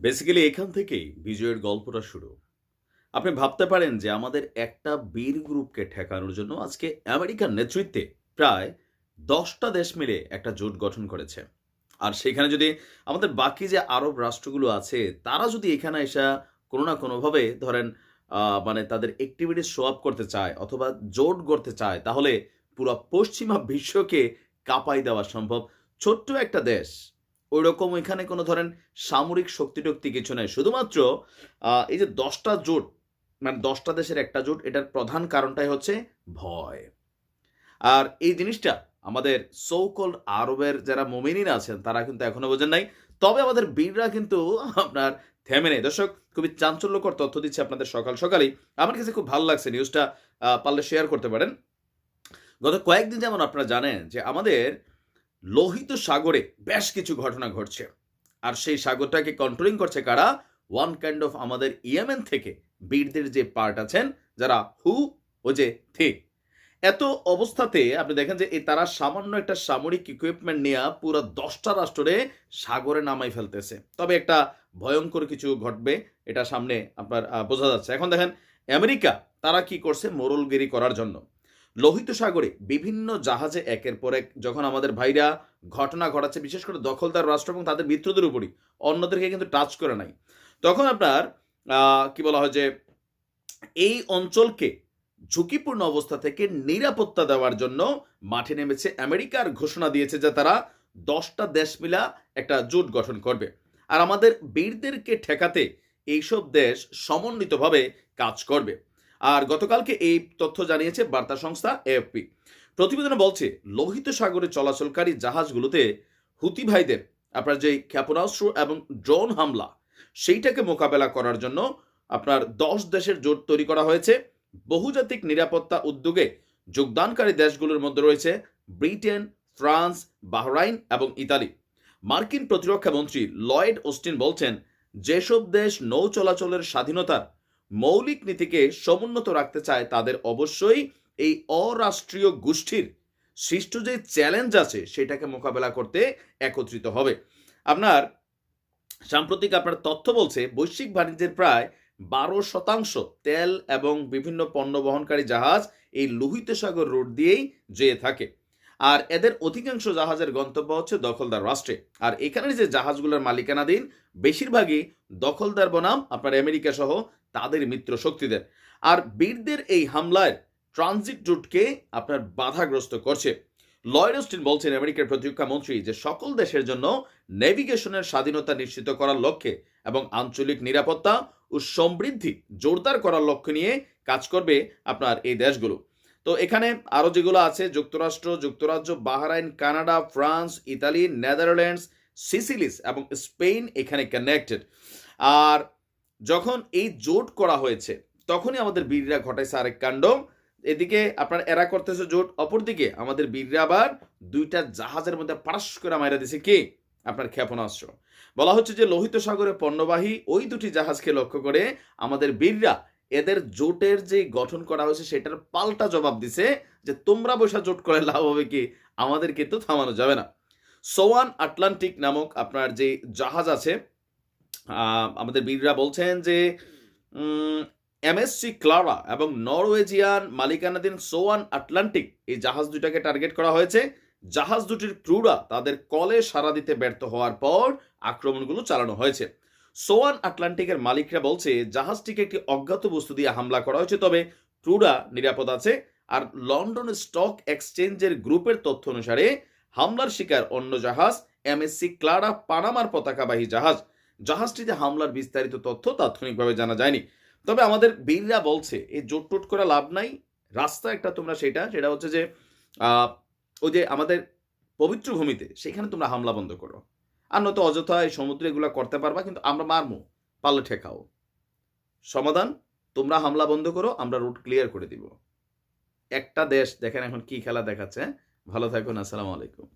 Basically এখান থেকেই বিজয়ের গল্পটা শুরু। আপনি ভাবতে পারেন যে আমাদের একটা বীর গ্রুপকে ঠেকানোর জন্য আজকে আমেরিকার নেতৃত্বে প্রায় দশটা দেশ মিলে একটা জোট গঠন করেছে। আর সেখানে যদি আমাদের বাকি যে আরব রাষ্ট্রগুলো আছে, তারা যদি এখানে এসে কোনো না কোনোভাবে ধরেন মানে তাদের অ্যাক্টিভিটিস শো আপ করতে চায় অথবা জোট করতে চায়, তাহলে পুরো পশ্চিমা বিশ্বকে কাঁপাই দেওয়া সম্ভব। ছোট্ট একটা দেশ ওই রকম এখানে কোনো ধরেন সামরিক শক্তি টক্তি কিছু নাই। শুধুমাত্র এই যে দশটা জোট মানে দশটা দেশের একটা জোট, এটার প্রধান কারণটাই হচ্ছে ভয়। আর এই জিনিসটা আমাদের সৌকল আরবের যারা মোমিনিন আছেন, তারা কিন্তু এখনও বোঝেন নাই। তবে আমাদের বীররা কিন্তু আপনার থেমে নেই। দর্শক, খুবই চাঞ্চল্যকর তথ্য দিচ্ছে আপনাদের সকাল সকালেই। আমার কাছে খুব ভালো লাগছে নিউজটা পারলে শেয়ার করতে পারেন। গত কয়েকদিন যেমন আপনারা জানেন যে আমাদের লোহিত সাগরে বেশ কিছু ঘটনা ঘটছে। আর সেই সাগরটাকে কন্ট্রোলিং করছে কারা? ওয়ান কাইন্ড অফ আমাদের ইয়েমেন থেকে বীরদের যে পার্ট আছেন, যারা হু ও যে থে। এত অবস্থাতে আপনি দেখেন যে এই তারা সামান্য একটা সামরিক ইকুইপমেন্ট নিয়ে পুরো দশটা রাষ্ট্রে সাগরে নামাই ফেলতেছে। তবে একটা ভয়ঙ্কর কিছু ঘটবে, এটা সামনে আপনার বোঝা যাচ্ছে। এখন দেখেন, আমেরিকা তারা কি করছে মোরলগিরি করার জন্য? লোহিত সাগরে বিভিন্ন জাহাজে একের পর এক যখন আমাদের ভাইরা ঘটনা ঘটাচ্ছে, বিশেষ করে দখলদার রাষ্ট্র এবং তাদের মিত্রদের উপরই, অন্যদেরকে কিন্তু টাচ করে নাই। তখন আপনার কি বলা হয় যে, এই অঞ্চলকে ঝুঁকিপূর্ণ অবস্থা থেকে নিরাপত্তা দেওয়ার জন্য মাঠে নেমেছে আমেরিকার ঘোষণা দিয়েছে যে তারা দশটা দেশ মিলা একটা জোট গঠন করবে। আর আমাদের বীরদেরকে ঠেকাতে এইসব দেশ সমন্বিতভাবে কাজ করবে। আর গতকালকে এই তথ্য জানিয়েছে বার্তা সংস্থা এএফপি। প্রতিবেদনে বলছে, লোহিত সাগরে চলাচলকারী জাহাজগুলোতে হুতি ভাইদের, আপনার যে ক্ষেপণাস্ত্র এবং ড্রোন হামলা, সেইটাকে মোকাবেলা করার জন্য আপনার দশ দেশের জোট তৈরি করা হয়েছে। বহুজাতিক নিরাপত্তা উদ্যোগে যোগদানকারী দেশগুলোর মধ্যে রয়েছে ব্রিটেন, ফ্রান্স, বাহরাইন এবং ইতালি। মার্কিন প্রতিরক্ষা মন্ত্রী লয়েড ওস্টিন বলছেন, যেসব দেশ নৌ চলাচলের স্বাধীনতার মৌলিক নীতিকে সমুন্নত রাখতে চায় তাদের অবশ্যই এই অরাষ্ট্রীয় গোষ্ঠীর সৃষ্ট যে চ্যালেঞ্জ আছে সেটাকে মোকাবেলা করতে একত্রিত হবে। আপনার সাম্প্রতিক আপনার তথ্য বলছে, বৈশ্বিক বাণিজ্যের প্রায় বারো শতাংশ তেল এবং বিভিন্ন পণ্য বহনকারী জাহাজ এই লোহিত সাগর রুট দিয়েই যেয়ে থাকে। আর এদের অধিকাংশ জাহাজের গন্তব্য হচ্ছে দখলদার রাষ্ট্রে। আর এখানের যে জাহাজগুলোর মালিকানাধীন, বেশিরভাগই দখলদার বনাম, আপনার আমেরিকা সহ তাদের মিত্র শক্তিদের। আর বীরদের এই হামলায় ট্রানজিট রুটকে আপনার বাধাগ্রস্ত করছে। লয়েড অস্টিন বলছেন আমেরিকার প্রতিরক্ষা মন্ত্রী যে সকল দেশের জন্য নেভিগেশনের স্বাধীনতা নিশ্চিত করার লক্ষ্যে এবং আঞ্চলিক নিরাপত্তা ও সমৃদ্ধি জোরদার করার লক্ষ্য নিয়ে কাজ করবে আপনার এই দেশগুলো। তো এখানে আরও যেগুলো আছে, যুক্তরাষ্ট্র, যুক্তরাজ্য, Bahrain, Canada, France, Italy, Netherlands, Seychelles এবং স্পেন এখানে কানেক্টেড আর যখন এই জোট করা হয়েছে, তখনই আমাদের বীররা ঘটাইছে আরেক কাণ্ড। এদিকে আপনার এরা করতেছে জোট, অপরদিকে আমাদের বীররা আবার দুইটা জাহাজের মধ্যে পারাস করে মাইরা দিছে কে? আপনার ক্ষেপণাস্ত্র। বলা হচ্ছে যে লোহিত সাগরে পণ্যবাহী ওই দুটি জাহাজকে লক্ষ্য করে আমাদের বীররা এদের জোটের যে গঠন করা হয়েছে, সেটার পাল্টা জবাব দিছে যে, তোমরা বসে জোট করে লাভ হবে কি? আমাদের কিন্তু থামানো যাবে না। সোয়ান আটলান্টিক নামক আপনার যে জাহাজ আছে আমাদের বীররা বলছেন যে এমএসসি ক্লারা এবং নরওয়েজিয়ান মালিকানাধীন সোয়ান আটলান্টিক এই জাহাজ দুটাকে টার্গেট করা হয়েছে। জাহাজ দুটির ক্রুরা তাদের কলে সাড়া দিতে ব্যর্থ হওয়ার পর আক্রমণগুলো চালানো হয়েছে। সোয়ান আটলান্টিকের মালিকরা বলছে, জাহাজটিকে একটি অজ্ঞাত বস্তু দিয়ে হামলা করা হয়েছে, তবে ক্রুরা নিরাপদ আছে আর লন্ডন স্টক এক্সচেঞ্জের গ্রুপের তথ্য অনুসারে হামলার শিকার অন্য জাহাজ, এমএসসি ক্লারা পানামার পতাকাবাহী জাহাজ। জাহাজটিতে হামলার বিস্তারিত তথ্য তাৎক্ষণিকভাবে জানা যায়নি। তবে আমাদের বীররা বলছে এই জোট টোট করে লাভ নাই। রাস্তা একটা তোমরা সেটা সেটা হচ্ছে যে ওই যে আমাদের পবিত্র ভূমিতে, সেখানে তোমরা হামলা বন্ধ করো। আর নয়তো অযথা এই সমুদ্রে এগুলো করতে পারবা, কিন্তু আমরা মারমো পাল্লে ঠেকাও। সমাধান, তোমরা হামলা বন্ধ করো, আমরা রুট ক্লিয়ার করে দিব। একটা দেশ, দেখেন এখন কি খেলা দেখাচ্ছে। ভালো থাকুন, আসসালামু আলাইকুম।